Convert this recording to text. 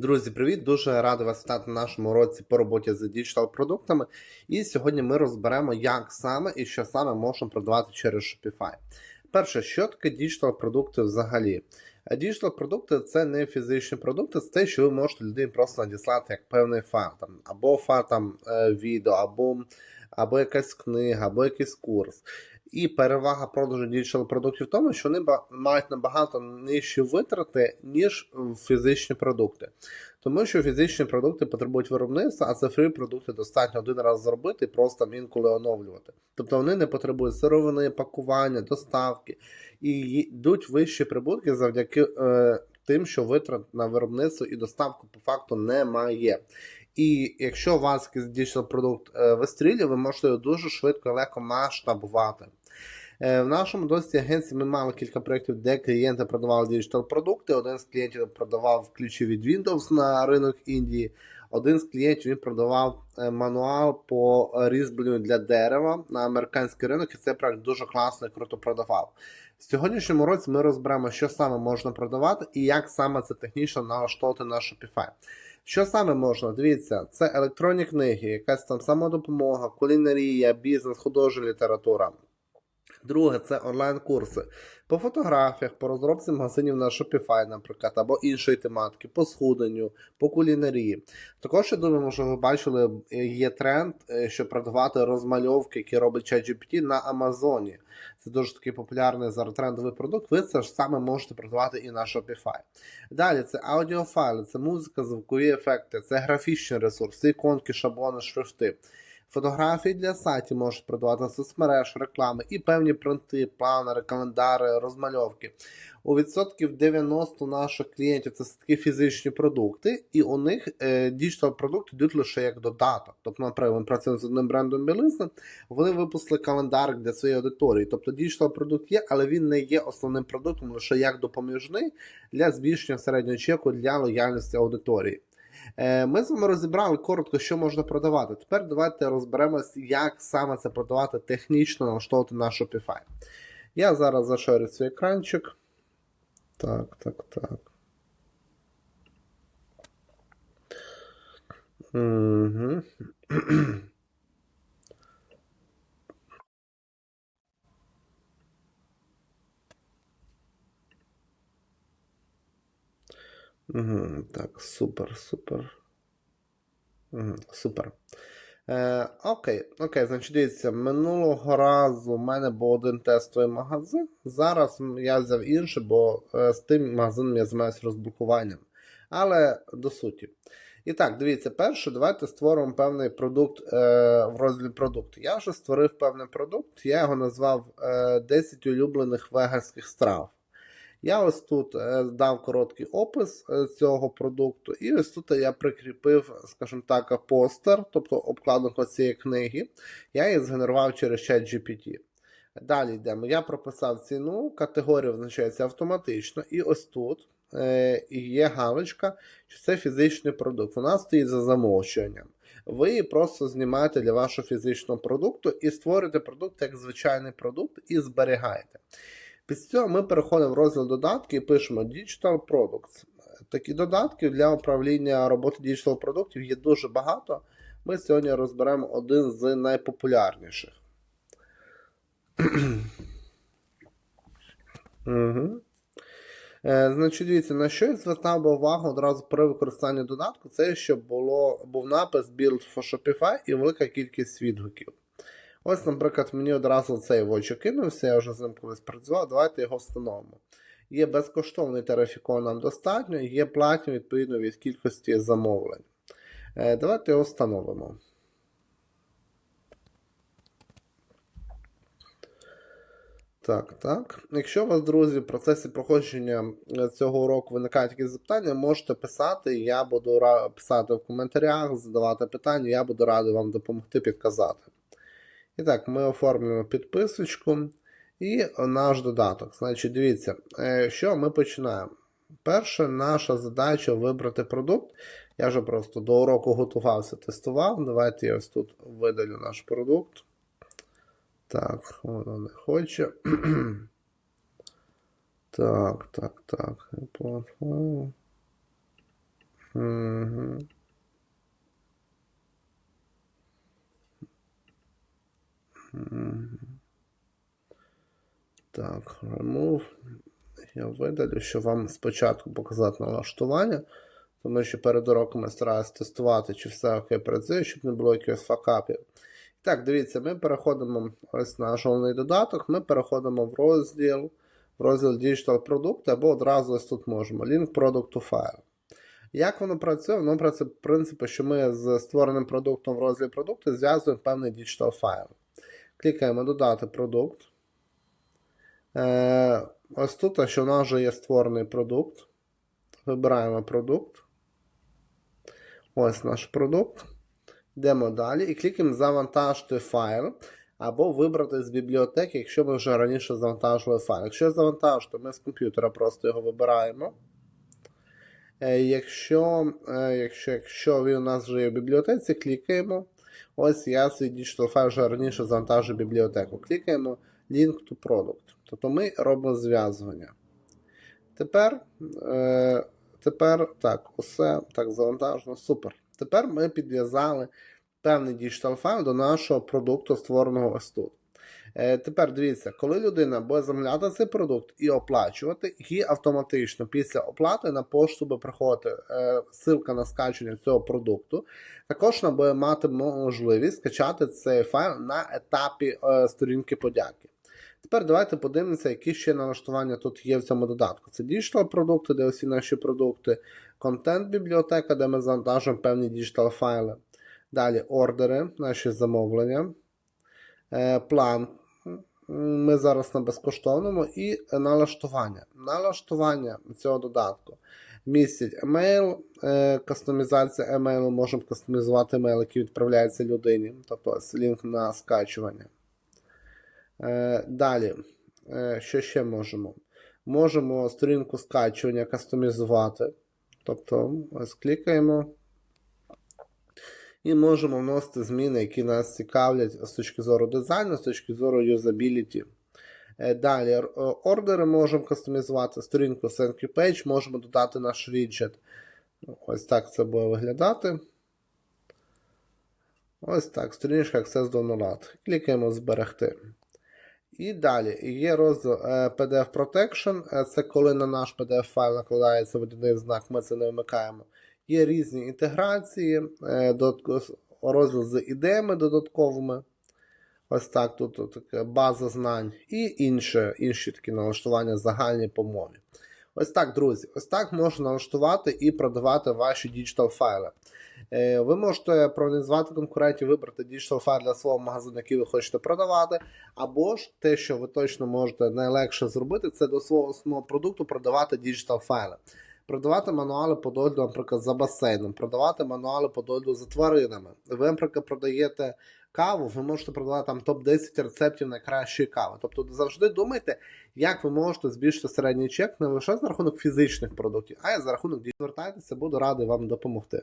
Друзі, привіт! Дуже радий вас вітати на нашому уроці по роботі з діджитал продуктами. І сьогодні ми розберемо, як саме і що саме можна продавати через Shopify. Перше, що таке діджитал продукти взагалі? Діджитал продукти це не фізичні продукти, це те, що ви можете людині просто надіслати як певний файл, там, або файл там, е, відео, або, або якась книга, або якийсь курс. І перевага продажу діджитал продуктів в тому, що вони мають набагато нижчі витрати, ніж фізичні продукти. Тому що фізичні продукти потребують виробництва, а цифрові продукти достатньо один раз зробити і просто інколи оновлювати. Тобто вони не потребують сировини, пакування, доставки і йдуть вищі прибутки завдяки е, тим, що витрат на виробництво і доставку по факту немає. І якщо у вас якийсь діджитал продукт е, вистрілює, ви можете його дуже швидко і легко масштабувати. Е, В нашому досвіді агенції ми мали кілька проєктів, де клієнти продавали діджитал продукти. Один з клієнтів продавав ключі від Windows на ринок Індії. Один з клієнтів він продавав е, мануал по різьбленню для дерева на американський ринок, і цей проект дуже класно і круто продавав. В сьогоднішньому році ми розберемо, що саме можна продавати і як саме це технічно налаштовувати на Shopify. Що саме можна? Дивіться, це електронні книги, якась там самодопомога, кулінарія, бізнес, художня література. Друге, це онлайн-курси по фотографіях, по розробці магазинів на Shopify, наприклад, або іншої тематики, по схуденню, по кулінарії. Також я думаю, що ви бачили, е, є тренд, е, щоб продавати розмальовки, які робить ChatGPT на Амазоні. Це дуже такий популярний зараз трендовий продукт. Ви це ж саме можете продавати і на Shopify. Далі це аудіофайли, це музика, звукові ефекти, це графічні ресурси, іконки, шаблони, шрифти. Фотографії для сайтів можуть продавати соцмереж, реклами і певні принти, планери, календари, розмальовки. У відсотків 90 наших клієнтів це такі фізичні продукти, і у них е, діджитал продукти йдуть лише як додаток. Тобто, наприклад, ми працюємо з одним брендом білизни, вони випустили календар для своєї аудиторії. Тобто діджитал продукт є, але він не є основним продуктом лише як допоміжний для збільшення середнього чеку для лояльності аудиторії. Е, Ми з вами розібрали коротко, що можна продавати. Тепер давайте розберемось, як саме це продавати технічно налаштовувати на Shopify. Я зараз зашорю свій екранчик. Так, так, так. Угу. Так, супер, супер. Супер. Е, окей, окей, значить, дивіться, минулого разу в мене був один тестовий магазин. Зараз я взяв інший, бо е, з тим магазином я займаюся розблокуванням. Але до суті. І так, дивіться, перше, давайте створимо певний продукт е, в розділі продукт. Я вже створив певний продукт, я його назвав е, 10 улюблених веганських страв. Я ось тут е, дав короткий опис е, цього продукту, і ось тут я прикріпив, скажімо так, постер, тобто обкладинку цієї книги. Я її згенерував через чат GPT. Далі йдемо. Я прописав ціну, категорія визначається автоматично, і ось тут е, є галочка, що це фізичний продукт. Вона стоїть за замовчуванням. Ви її просто знімаєте для вашого фізичного продукту і створюєте продукт як звичайний продукт і зберігаєте. Після цього ми переходимо в розділ додатки і пишемо Digital Products. Такі додатки для управління роботи Digital продуктів є дуже багато. Ми сьогодні розберемо один з найпопулярніших. Угу. Е, значить, дивіться, на що я звертав би увагу одразу при використанні додатку, це щоб було, був напис Build for Shopify і велика кількість відгуків. Ось, наприклад, мені одразу цей в очі кинувся, я вже з ним колись працював, давайте його встановимо. Є безкоштовний тариф, якого нам достатньо, є платні відповідно від кількості замовлень. Е, давайте його встановимо. Так, так. Якщо у вас, друзі, в процесі проходження е, цього уроку виникають якісь запитання, можете писати, я буду писати в коментарях, задавати питання, я буду радий вам допомогти підказати. І так, ми оформлюємо підписочку і наш додаток. Значить, дивіться, е, що ми починаємо. Перша наша задача вибрати продукт. Я вже просто до уроку готувався, тестував. Давайте я ось тут видалю наш продукт. Так, воно не хоче. Так, так, так. Платформа. Так, remove. Я видалю, щоб вам спочатку показати налаштування, тому що перед уроком я стараюся тестувати, чи все окей працює, щоб не було якихось факапів. Так, дивіться, ми переходимо ось на головний додаток, ми переходимо в розділ, в розділ Digital продукти, або одразу ось тут можемо Link Product to File. Як воно працює? Воно працює в принципі, що ми з створеним продуктом в розділі продукти зв'язуємо певний digital файл. Клікаємо Додати продукт. Е, ось тут, що в нас вже є створений продукт. Вибираємо продукт. Ось наш продукт. Йдемо далі і клікаємо Завантажити файл. Або вибрати з бібліотеки, якщо ми вже раніше завантажували файл. Якщо завантажити, ми з комп'ютера просто його вибираємо. Е, Якщо, е, якщо, якщо він у нас вже є в бібліотеці, клікаємо. Ось я свій digital файл вже раніше завантажив бібліотеку. Клікаємо Link to Product. Тобто ми робимо зв'язування. Тепер, е, тепер так, усе так завантажено. Супер. Тепер ми підв'язали певний digital файл до нашого продукту, створеного ось тут. Е, Тепер дивіться, коли людина буде замовляти цей продукт і оплачувати, їй автоматично після оплати на пошту буде приходити е, ссылка на скачування цього продукту. Також вона буде мати можливість скачати цей файл на етапі е, сторінки подяки. Тепер давайте подивимося, які ще налаштування тут є в цьому додатку. Це діджитал продукти, де усі наші продукти, контент бібліотека, де ми завантажуємо певні діджитал файли. Далі ордери, наші замовлення, план. Ми зараз на безкоштовному і налаштування. Налаштування цього додатку містять емейл, е, кастомізація емейлу, можемо кастомізувати емейл, який відправляється людині, тобто лінк на скачування. Е, Далі, е, що ще можемо? Можемо сторінку скачування кастомізувати. Тобто, ось клікаємо. І можемо вносити зміни, які нас цікавлять з точки зору дизайну, з точки зору юзабіліті. Е, Далі, е, ордери можемо кастомізувати, сторінку You Page, можемо додати наш віджит. Ось так це буде виглядати. Ось так, сторіночка Access Download. Клікаємо Зберегти. І далі є розділ е, PDF Protection. Це коли на наш PDF файл накладається водяний знак, ми це не вмикаємо. Є різні інтеграції, е, розділ з ідеями додатковими. Ось так, тут, тут база знань і інше, інші такі налаштування загальні по мові. Ось так, друзі, ось так можна налаштувати і продавати ваші діджитал файли. Е, Ви можете проаналізувати конкурентів, вибрати діджитал файл для свого магазину, який ви хочете продавати, або ж те, що ви точно можете найлегше зробити, це до свого основного продукту продавати діджитал файли. Продавати мануали по догляду, наприклад, за басейном, продавати мануали по догляду за тваринами. Ви, наприклад, продаєте каву, ви можете продавати там топ-10 рецептів найкращої кави. Тобто завжди думайте, як ви можете збільшити середній чек не лише за рахунок фізичних продуктів, а й за рахунок дій. Звертайтеся, буду радий вам допомогти.